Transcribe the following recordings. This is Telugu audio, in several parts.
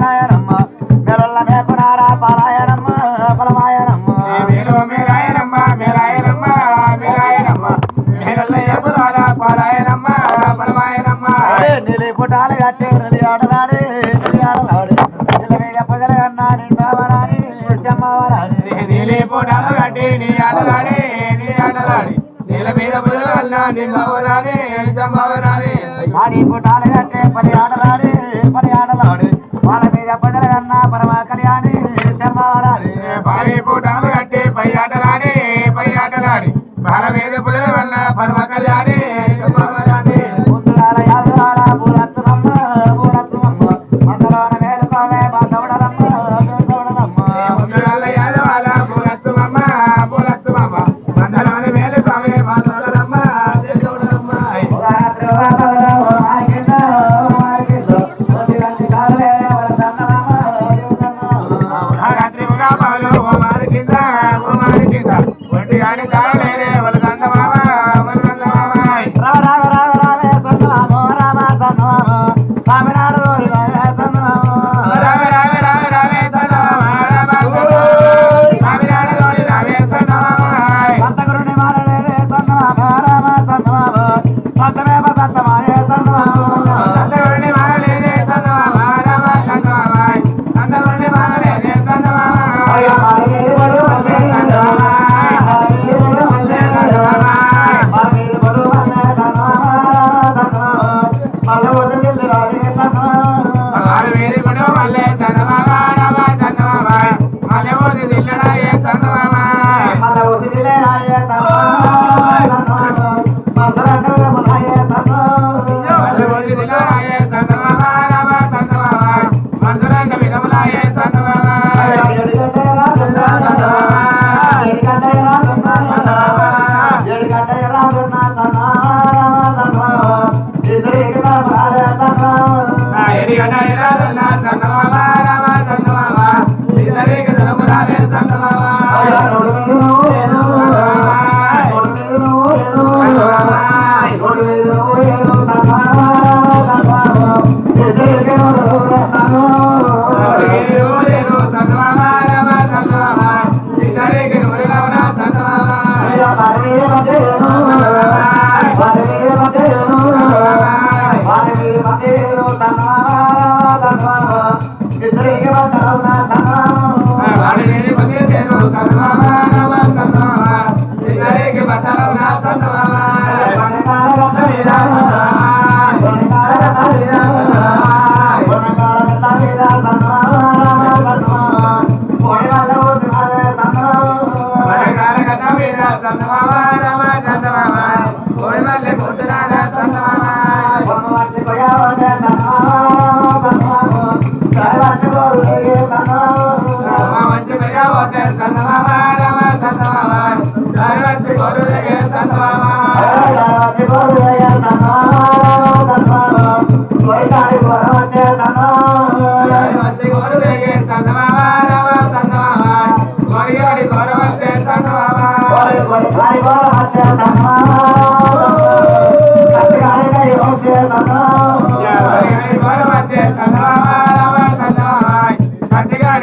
మేలాయనమ్మ మెరల్ల మేకునారా పాలాయనమ్మ పలమాయనమ్మ మీరు మేరాయనమ్మ మేరాయనమ్మ మేరాయనమ్మ మేరల్లయ్య పురాల పారాయణమ్మ పరమాయనమ్మ నిలి పుటాలు కట్టి నిలి ఆడలాడి నిలి ఆడలాడి నిల మీద పొదల అన్నా నిండావరాని చెమ్మవరాని నీలి పోటాలు కట్టి నీ ఆటలాడి నీ ఆటలాడి. నీల మీద బుధల వల్ల నిన్నవరాని జంబవరాని ఆడి పుటాలు కట్టే పని ఆడలాడి ఆడలాడి వాళ్ళ మీద పరమ కళ్యాణి చెమ్మవరాని భారీ కూటాలు కట్టి పై ఆటలాడి పై ఆటలాడి. భారవేద మీద వల్ల పరమ కళ్యాణి.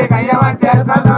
கையவன் தேசனா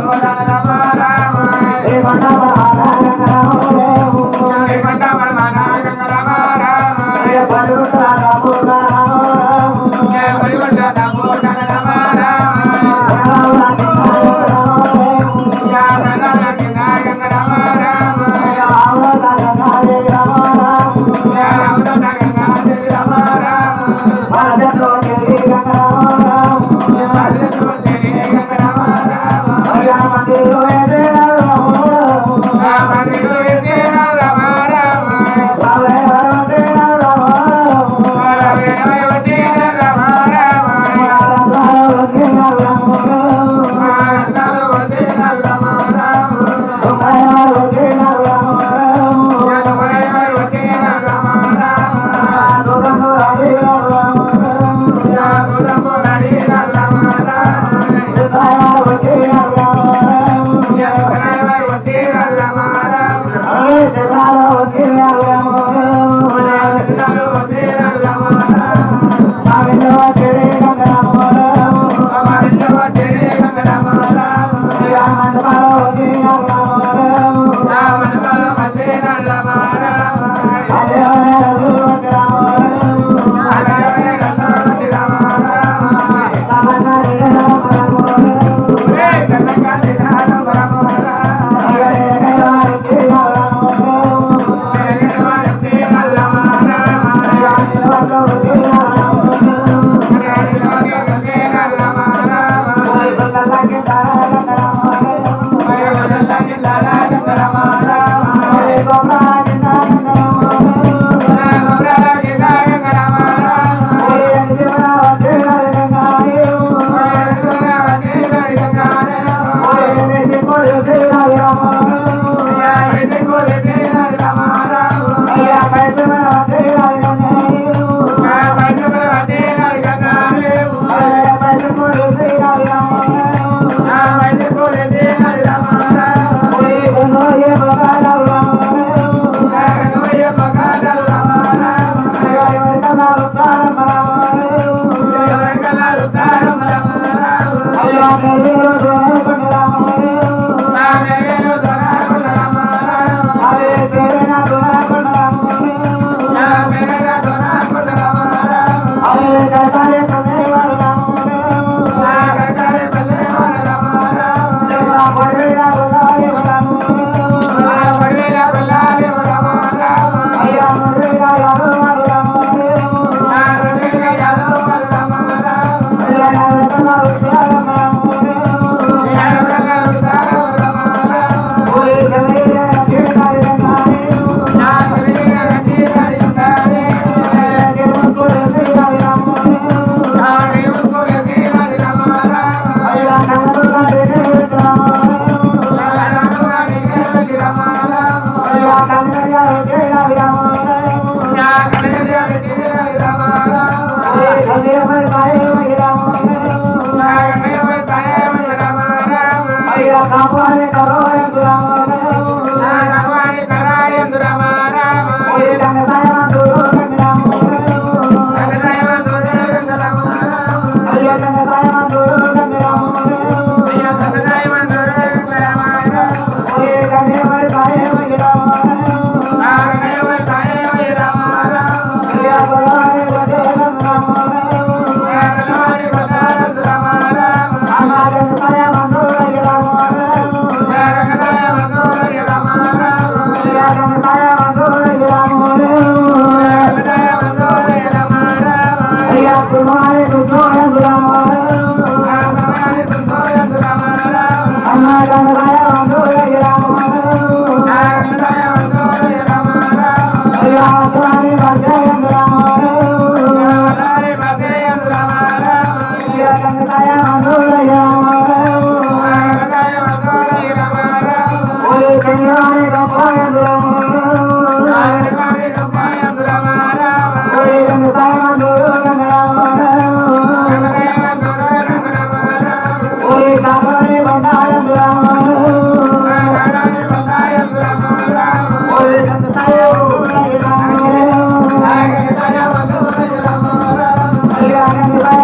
రామ ¡Gracias!